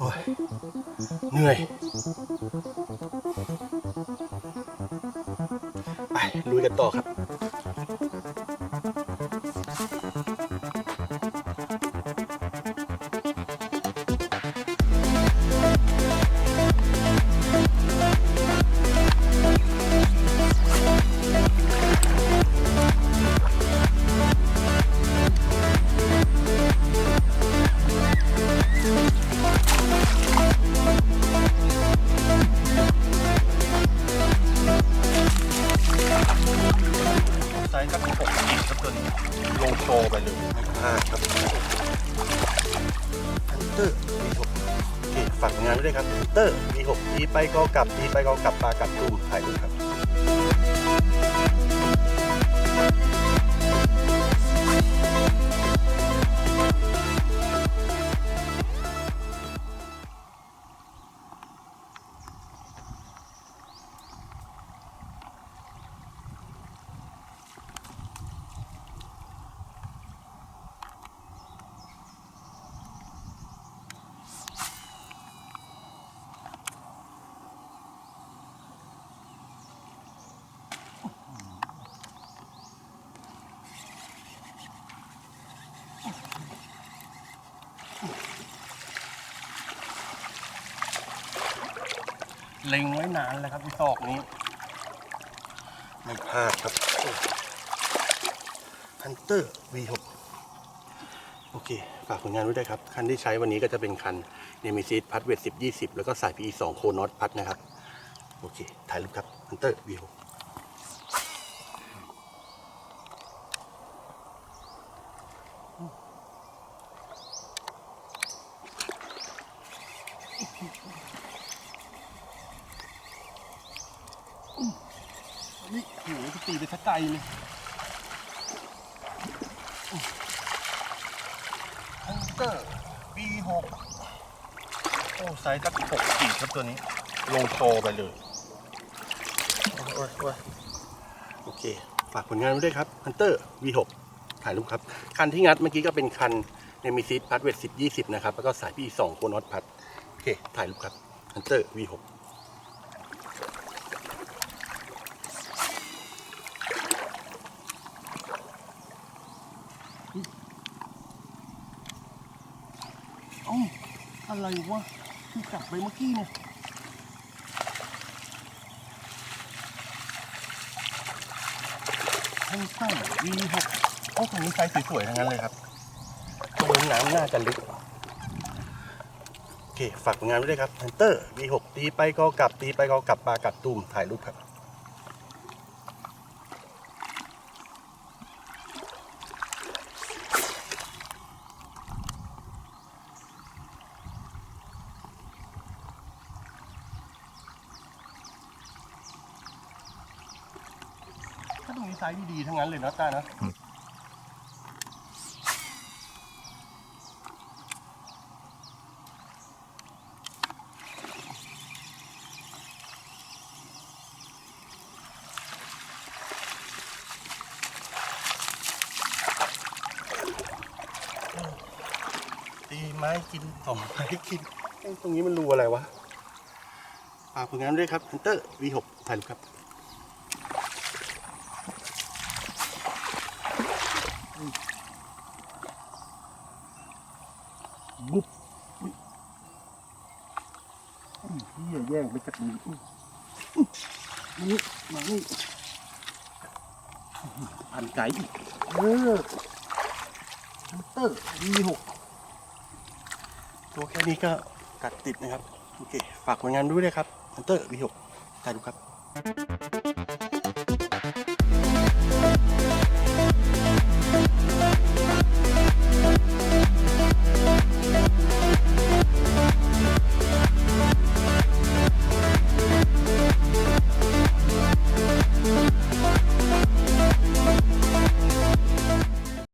โอ้ยเหนื่อย ไปลุยกันต่อครับ เตอร์ V6 โอเคฝากงานไว้ด้วยครับฮันเตอร์ V6 ตีไปก็กลับตีไปก็กลับปลากัดตุ่มถ่ายด้วยครับ เล็งไว้นานแล้วครับที่ตอกนี้ ไม่พลาดครับฮันเตอร์ V6 โอเค ฝากผลงานไว้ด้วยครับ คันที่ใช้วันนี้ก็จะเป็นคันเนมิซิสพัดเวท10 20 แล้วก็สาย PE 2โคนอตพัดนะครับ โอเค ถ่ายรูปครับฮันเตอร์ V6 นี่โหตีไปสักไกลเลยฮันเตอร์ B6 โอ้ไซส์สักหกขีดครับตัวนี้ ลงโชว์ไปเลยโอ้ยโอ้ยโอเค ฝากผลงานไว้ด้วยครับฮันเตอร์ V6 ถ่ายรูปครับ คันที่งัดเมื่อกี้ก็เป็นคันเนมิซิสพัดเวท10 20นะครับ แล้วก็สายพี่2โคนอตพัด โอเค ถ่ายรูปครับฮันเตอร์ V6 เอ้า อะไรวะที่จับไปเมื่อกี้เนี่ยท่านตั้ง V6 โอ้ตรงนี้ไซส์สวยๆทั้งนั้นเลยครับตรงนี้น้ำน่าจะลึก โอเค ฝากผลงานไว้ด้วยครับ Hunter V6 ตีไปก็กลับตีไปก็กลับปลากัดตุ่มถ่ายรูปครับ ถ้าตรงนี้ไซส์ดีๆทั้งนั้นเลยนะต้านะตีไม้กินต่อไม้กินเอ้ยตรงนี้มันรูอะไรวะฝากผลงานด้วยครับ Hunter V6 ถ่ายรูปครับ บุบเหี้ยแย่งไปจากมือมานี่มานี่อันไก่เออฮันเตอร์ V6 ตัวแค่นี้ก็กัดติดนะครับ โอเค ฝากผลงานด้วยนะครับฮันเตอร์ V6 ถ่ายดูครับ